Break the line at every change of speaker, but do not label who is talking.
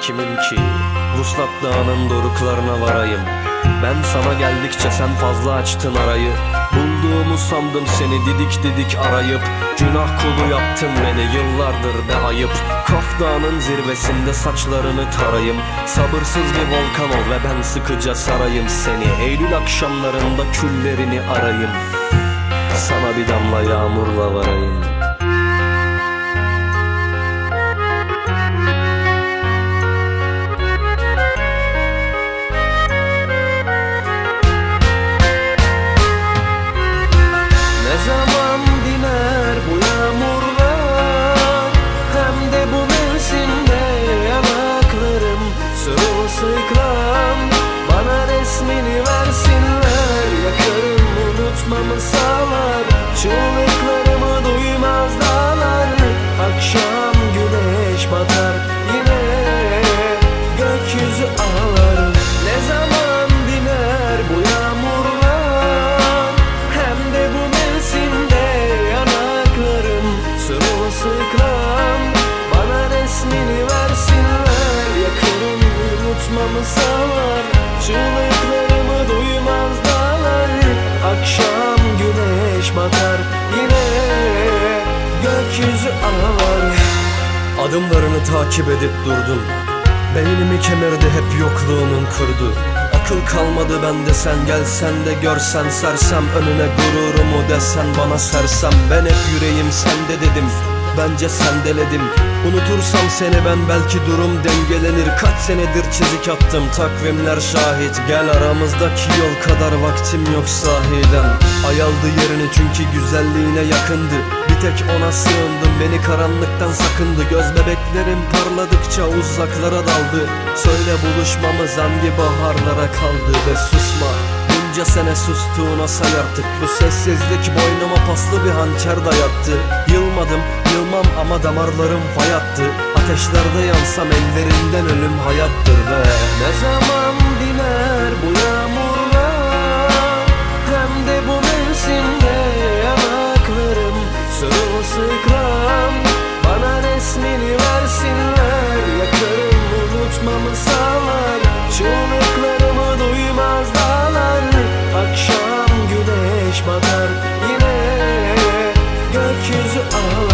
kimim ki? Vuslat Dağı'nın doruklarına varayım. Ben sana geldikçe sen fazla açtın arayı. Bulduğumu sandım seni didik didik arayıp. Günah kulu yaptın beni yıllardır be ayıp. Kaf Dağı'nın zirvesinde saçlarını tarayım. Sabırsız bir volkan ol ve ben sıkıca sarayım seni. Eylül akşamlarında küllerini arayım. Sana bir damla yağmurla varayım sağlar Çığlıklarımı duymaz dağlar. Akşam güneş batar yine Gökyüzü ağlar. Ne zaman diner bu yağmurlar? Hem de bu mevsimde yanaklarım Sırılsıklam. Bana resmini versinler Yakarım unutmamı sağlar. Çığlıklarımı yine Gökyüzü ağlar Adımlarını takip edip durdum Beynimi kemirdi hep yokluğunun kurdu. Akıl kalmadı bende sen gelsen de görsen sersem Önüne gururumu desen bana sersem. Ben hep yüreğim sende dedim Bence sendeledim. Unutursam seni ben belki durum dengelenir. Kaç senedir çizik attım takvimler şahit. Gel aramızdaki yol kadar vaktim yok sahiden. Ay aldı yerini çünkü güzelliğine yakındı. Bir tek ona sığındım beni karanlıktan sakındı. Göz bebeklerim parladıkça uzaklara daldı. Söyle buluşmamız hangi baharlara kaldı Ve susma Bunca sene sustuğuna say artık. Bu sessizlik boynuma paslı bir hançer dayattı. Yılmadım yılmam ama damarlarım fay attı Ateşlerde yansam ellerinden ölüm hayattır be. Ne zaman diner bu yağmurlar? Hem de bu mevsimde yanaklarım Sırılsıklam. Bana resmini versinler Yakarım unutmamı sağlar yine Gökyüzü ağlar